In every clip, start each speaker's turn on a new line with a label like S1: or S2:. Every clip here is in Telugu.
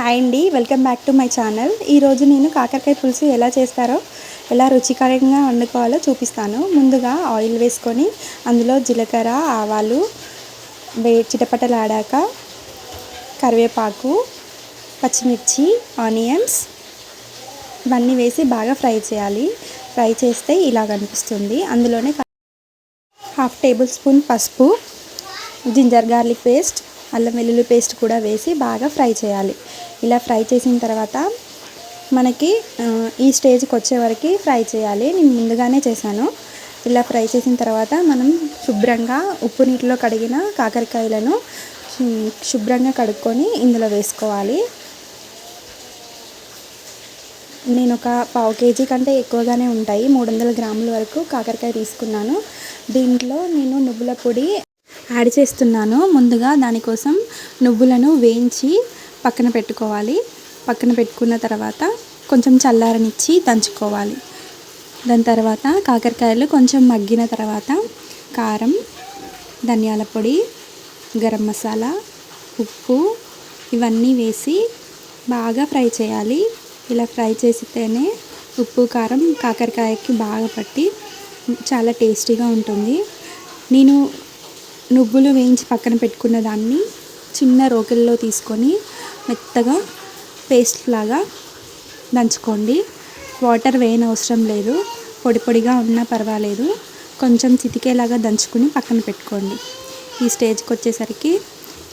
S1: హాయ్ అండి welcome back to my channel. ఈరోజు నేను కాకరకాయ పులుసు ఎలా చేస్తారో ఎలా రుచికరంగా వండుకోవాలో చూపిస్తాను. ముందుగా ఆయిల్ వేసుకొని అందులో జీలకర్ర ఆవాలు వే చిటపటలాడాక కరివేపాకు పచ్చిమిర్చి ఆనియన్స్ ఇవన్నీ వేసి బాగా ఫ్రై చేయాలి. ఫ్రై చేస్తే ఇలా కనిపిస్తుంది. అందులోనే హాఫ్ టేబుల్ స్పూన్ పసుపు జింజర్ గార్లిక్ పేస్ట్ అల్లం వెల్లుల్లి పేస్ట్ కూడా వేసి బాగా ఫ్రై చేయాలి. ఇలా ఫ్రై చేసిన తర్వాత మనకి ఈ స్టేజ్కి వచ్చే వరకు ఫ్రై చేయాలి. నేను ముందుగానే చేశాను. ఇలా ఫ్రై చేసిన తర్వాత మనం శుభ్రంగా ఉప్పు నీటిలో కడిగిన కాకరకాయలను శుభ్రంగా కడుక్కొని ఇందులో వేసుకోవాలి. నేను ఒక పావు కేజీ కంటే ఎక్కువగానే ఉంటాయి. మూడు వందల గ్రాముల వరకు కాకరకాయ తీసుకున్నాను. దీంట్లో నేను నువ్వుల పొడి యాడ్ చేస్తున్నాను. ముందుగా దానికోసం నువ్వులను వేయించి పక్కన పెట్టుకోవాలి. పక్కన పెట్టుకున్న తర్వాత కొంచెం చల్లారనిచ్చి దంచుకోవాలి. దాని తర్వాత కాకరకాయలు కొంచెం మగ్గిన తర్వాత కారం ధనియాల పొడి గరం మసాలా ఉప్పు ఇవన్నీ వేసి బాగా ఫ్రై చేయాలి. ఇలా ఫ్రై చేసితేనే ఉప్పు కారం కాకరకాయకి బాగా పట్టి చాలా టేస్టీగా ఉంటుంది. నేను నువ్వులు వేయించి పక్కన పెట్టుకున్న దాన్ని చిన్న రోకల్లో తీసుకొని మెత్తగా పేస్ట్ లాగా దంచుకోండి. వాటర్ వేయనవసరం లేదు. పొడి పొడిగా ఉన్నా పర్వాలేదు. కొంచెం చితికేలాగా దంచుకుని పక్కన పెట్టుకోండి. ఈ స్టేజ్కి వచ్చేసరికి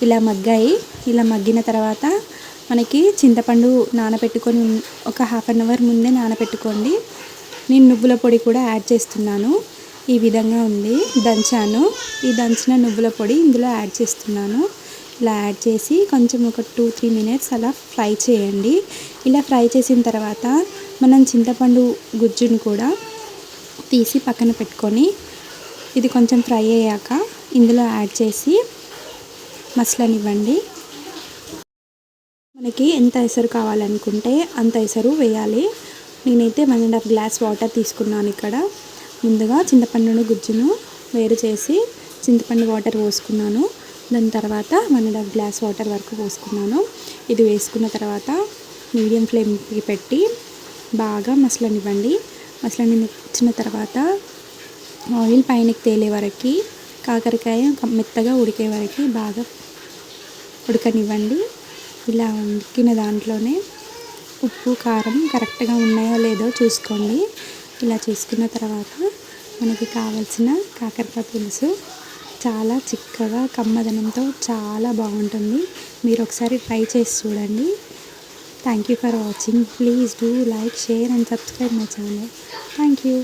S1: ఇలా మగ్గాయి. ఇలా మగ్గిన తర్వాత మనకి చింతపండు నానబెట్టుకొని ఒక హాఫ్ అన్ అవర్ ముందే నానబెట్టుకోండి. నేను నువ్వుల పొడి కూడా యాడ్ చేస్తున్నాను. ఈ విధంగా ఉంది. దంచాను. ఈ దంచిన నువ్వుల పొడి ఇందులో యాడ్ చేస్తున్నాను. ఇలా యాడ్ చేసి కొంచెం ఒక టూ త్రీ మినిట్స్ అలా ఫ్రై చేయండి. ఇలా ఫ్రై చేసిన తర్వాత మనం చింతపండు గుజ్జును కూడా తీసి పక్కన పెట్టుకొని ఇది కొంచెం ఫ్రై అయ్యాక ఇందులో యాడ్ చేసి మసలనివ్వండి. మనకి ఎంత ఎసరు కావాలనుకుంటే అంత ఎసరు వేయాలి. నేనైతే one and half glass water తీసుకున్నాను ఇక్కడ. ముందుగా చింతపండును గుజ్జును వేరు చేసి చింతపండు వాటర్ పోసుకున్నాను. దాని తర్వాత one and half glass water వరకు పోసుకున్నాను. ఇది వేసుకున్న తర్వాత మీడియం ఫ్లేమ్కి పెట్టి బాగా మసలనివ్వండి. మసలనిచ్చిన తర్వాత ఆయిల్ పైనకి తేలే వరకు కాకరకాయ మెత్తగా ఉడికే వరకు బాగా ఉడకనివ్వండి. ఇలా ఉడికిన దాంట్లోనే ఉప్పు కారం కరెక్ట్గా ఉన్నాయో లేదో చూసుకోండి. ఇలా చేసుకున్న తర్వాత మనకి కావాల్సిన కాకరకాయ పులుసు చాలా చిక్కగా కమ్మదనంతో చాలా బాగుంటుంది. మీరు ఒకసారి ట్రై చేసి చూడండి. Thank you for watching please do like share and subscribe my channel thank you